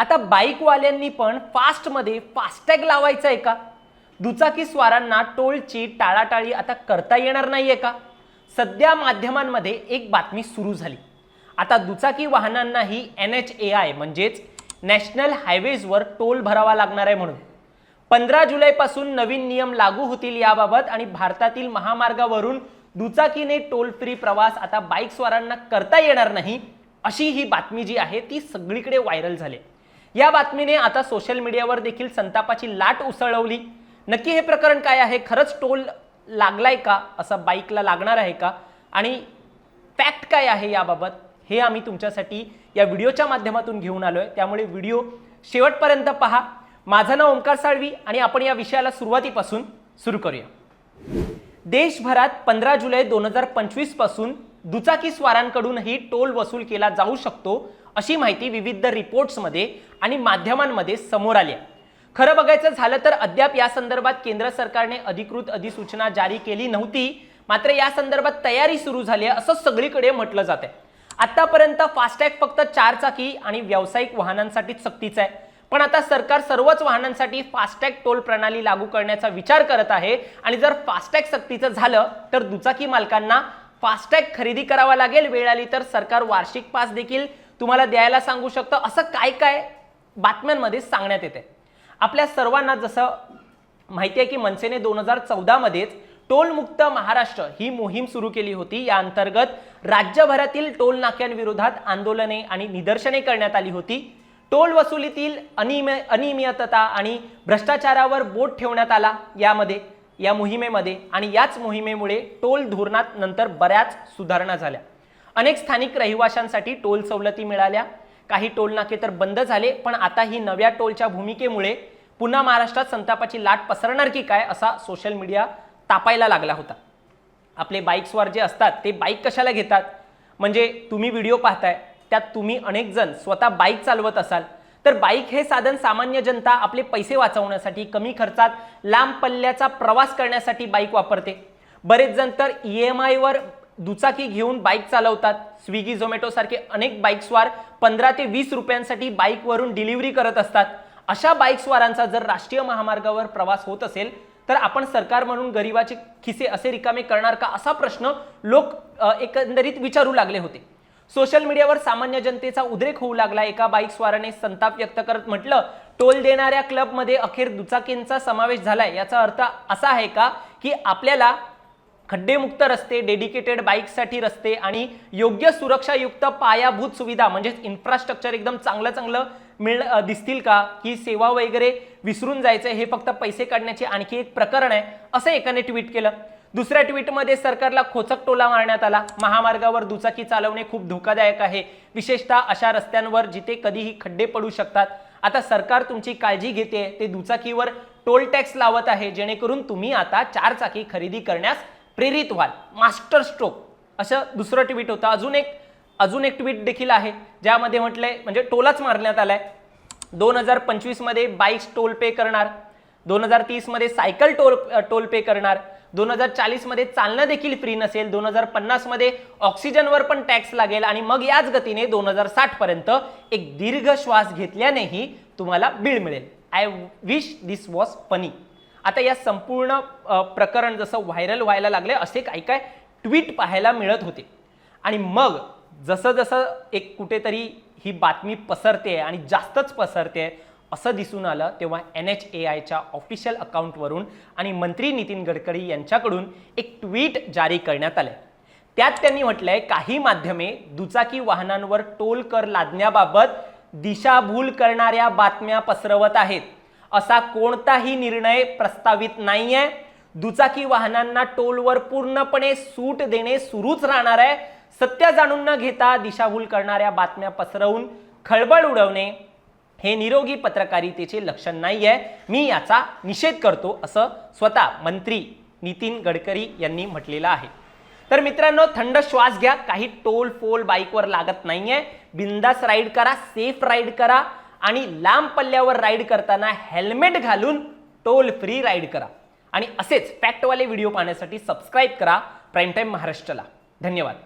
आता बाईकवाल्यांनी पण फास्टमध्ये फास्टॅग लावायचा आहे का? दुचाकी स्वारांना टोलची टाळाटाळी आता करता येणार नाहीये का? सध्या माध्यमांमध्ये एक बातमी सुरू झाली. आता दुचाकी वाहनांनाही एन एच ए आय म्हणजेच नॅशनल हायवेजवर टोल भरावा लागणार आहे म्हणून. पंधरा जुलैपासून नवीन नियम लागू होतील याबाबत आणि भारतातील महामार्गावरून दुचाकीने टोल फ्री प्रवास आता बाईक स्वारांना करता येणार नाही अशी ही बातमी जी आहे ती सगळीकडे व्हायरल झाली या बातमीने आता सोशल मीडियावर देखील संतापाची लाट उसळवली. नक्की हे प्रकरण काय आहे? खरंच टोल लागलाय का? असं बाईकला लागणार आहे का? आणि फॅक्ट काय आहे याबाबत? हे आम्ही तुमच्यासाठी या व्हिडिओच्या माध्यमातून घेऊन आलो आहे त्यामुळे व्हिडिओ शेवटपर्यंत पहा. माझं नाव ओंकार साळवी आणि आपण या विषयाला सुरुवातीपासून सुरू करूया. देशभरात पंधरा जुलै दोन हजार पंचवीसपासून दुचाकी स्वारांकडूनही टोल वसूल केला जाऊ शकतो अशी माहिती विविध रिपोर्ट्समध्ये आणि माध्यमांमध्ये समोर आली आहे. खरं बघायचं झालं तर अद्याप या संदर्भात केंद्र सरकारने अधिकृत अधिसूचना जारी केली नव्हती. मात्र या संदर्भात तयारी सुरू झाली आहे असं सगळीकडे म्हटलं जात आहे. आतापर्यंत फास्टॅग फक्त चार चाकी आणि व्यावसायिक वाहनांसाठी सक्तीचा आहे. पण आता सरकार सर्वच वाहनांसाठी फास्टॅग टोल प्रणाली लागू करण्याचा विचार करत आहे. आणि जर फास्टॅग सक्तीचं झालं तर दुचाकी मालकांना फास्टॅग खरेदी करावा लागेल वेळ आली तर सरकार वार्षिक पास देखील तुम्हाला द्यायला सांगू शकतं. असं काय काय बातम्यांमध्ये सांगण्यात येते. आपल्या सर्वांना जसं माहिती आहे की मनसेने दोन हजार चौदामध्येच टोलमुक्त महाराष्ट्र ही मोहीम सुरू केली होती. या अंतर्गत राज्यभरातील टोल नाक्यांविरोधात आंदोलने आणि निदर्शने करण्यात आली होती. टोल वसुलीतील अनियम अनियमितता आणि भ्रष्टाचारावर बोट ठेवण्यात आला. यामध्ये या मोहिमेमध्ये आणि याच मोहिमेमुळे टोल धोरणात नंतर बऱ्याच सुधारणा झाल्या. अनेक स्थानिक रहिवाशांसाठी टोल सवलती मिळाल्या. काही टोल नाके तर बंद झाले पण आता ही नव्या टोलच्या भूमिकेमुळे पुन्हा महाराष्ट्रात संतापाची लाट पसरणार की काय असा सोशल मीडिया तापायला लागला होता. आपले बाईक्सवर जे असतात ते बाईक कशाला घेतात? म्हणजे तुम्ही व्हिडिओ पाहताय त्यात तुम्ही अनेक जण स्वतः बाईक चालवत असाल तर बाईक हे साधन सामान्य जनता आपले पैसे वाचवण्यासाठी कमी खर्चात लांब पल्ल्याचा प्रवास करण्यासाठी बाईक वापरते. बरेच जण तर ई एम आयवर दुचाकी घेऊन बाईक चालवतात. स्विगी झोमॅटोसारखे अनेक बाईक्सवार पंधरा ते वीस रुपयांसाठी बाईकवरून डिलिव्हरी करत असतात. अशा बाईक्सवारांचा जर राष्ट्रीय महामार्गावर प्रवास होत असेल तर आपण सरकार म्हणून गरिबाचे खिसे असे रिकामे करणार का असा प्रश्न लोक एकंदरीत विचारू लागले होते. सोशल मीडियावर सामान्य जनतेचा उद्रेक होऊ लागला. एका बाईक स्वाराने संताप व्यक्त करत म्हटलं टोल देणाऱ्या क्लबमध्ये अखेर दुचाकींचा समावेश झालाय. याचा अर्थ असा आहे का की आपल्याला खड्डेमुक्त रस्ते डेडिकेटेड बाईकसाठी रस्ते आणि योग्य सुरक्षायुक्त पायाभूत सुविधा म्हणजेच इन्फ्रास्ट्रक्चर एकदम चांगलं चांगलं मिळ दिसतील का? की सेवा वगैरे विसरून जायचं हे फक्त पैसे काढण्याचे आणखी एक प्रकरण आहे असं एकाने ट्विट केलं. दुसऱ्या ट्विटमध्ये सरकारला खोचक टोला मारण्यात आला. महामार्गावर दुचाकी चालवणे खूप धोकादायक आहे. विशेषतः अशा रस्त्यांवर जिथे कधीही खड्डे पडू शकतात. आता सरकार तुमची काळजी घेते. ते दुचाकीवर टोल टॅक्स लावत आहे. जेणेकरून तुम्ही आता चार चाकी खरेदी करण्यास प्रेरित व्हाल. Master stroke. असं दुसरं ट्विट होतं. अजून एक अजून एक ट्विट देखील आहे. ज्यामध्ये म्हटलंय म्हणजे टोलाच मारण्यात आलाय. दोन हजार पंचवीसमध्ये बाईक्स टोल पे करणार. दोन हजार तीसमध्ये सायकल टोल टोल पे करणार. दोन हजार चाळीसमध्ये चालणं देखील फ्री नसेल. दोन हजार पन्नासमध्ये ऑक्सिजनवर पण टॅक्स लागेल. आणि मग याच गतीने दोन हजार साठपर्यंत एक दीर्घ श्वास घेतल्यानेही तुम्हाला बिल मिळेल. I wish this was funny आता या संपूर्ण प्रकरण जसं व्हायरल व्हायला लागले असे काही काय ट्विट पाहायला मिळत होते. आणि मग जसं जसं एक कुठेतरी ही बातमी पसरते आणि जास्तच पसरते असं दिसून आलं तेव्हा एन एच ए आयच्या ऑफिशियल अकाउंटवरून आणि मंत्री नितीन गडकरी यांच्याकडून एक ट्विट जारी करण्यात आलंय. त्यात त्यांनी म्हटलंय काही माध्यमे दुचाकी वाहनांवर टोल कर लादण्याबाबत दिशाभूल करणाऱ्या बातम्या पसरवत आहेत. असा कोणताही निर्णय प्रस्तावित नाहीये. दुचाकी वाहनांना टोलवर पूर्णपणे सूट देणे सुरूच राहणार आहे. सत्य जाणून न घेता दिशाभूल करणाऱ्या बातम्या पसरवून खळबळ उडवणे हे निरोगी पत्रकारितेचे लक्षण नाही आहे मी याचा निषेध करतो असं स्वतः मंत्री नितीन गडकरी यांनी म्हटलेलं आहे. तर मित्रांनो थंड श्वास घ्या. काही टोल फोल बाईकवर लागत नाहीये. बिंदास राईड करा सेफ राईड करा आणि लांब पल्ल्यावर राईड करताना हेल्मेट घालून टोल फ्री राईड करा. आणि असेच फॅक्टवाले व्हिडिओ पाहण्यासाठी सबस्क्राईब करा. प्राईम टाईम महाराष्ट्राला. धन्यवाद.